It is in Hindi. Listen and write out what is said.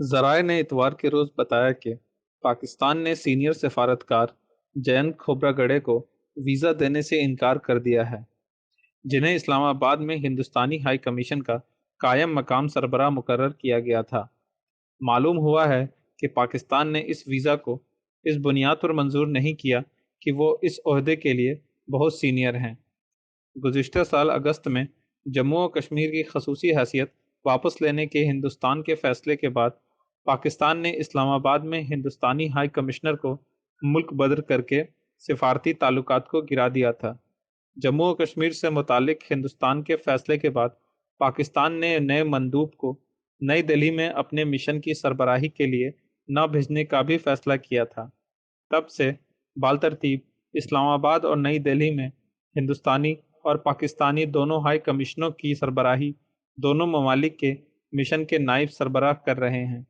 जराये ने इतवार के रोज़ बताया कि पाकिस्तान ने सीनियर सफारतकार जयंत खोबरागड़े को वीज़ा देने से इनकार कर दिया है, जिन्हें इस्लामाबाद में हिंदुस्तानी हाई कमीशन का कायम मकाम सरबराह मुकर किया गया था। मालूम हुआ है कि पाकिस्तान ने इस वीज़ा को इस बुनियाद पर मंजूर नहीं किया कि वो इस अहदे के लिए बहुत सीनियर हैं। गुज्त साल अगस्त में जम्मू और कश्मीर की खसूसी हैसियत वापस लेने के हिंदुस्तान के फैसले के बाद पाकिस्तान ने इस्लामाबाद में हिंदुस्तानी हाई कमिश्नर को मुल्क बदर करके सिफारती ताल्लुकात को गिरा दिया था। जम्मू और कश्मीर से मुतालिक हिंदुस्तान के फैसले के बाद पाकिस्तान ने नए मंदूब को नई दिल्ली में अपने मिशन की सरबराही के लिए न भेजने का भी फैसला किया था। तब से बाल तरतीब, इस्लामाबाद और नई दिल्ली में हिंदुस्तानी और पाकिस्तानी दोनों हाई कमिश्नरों की सरबराही दोनों ममालिक के मिशन के नायब सरबराह कर रहे हैं।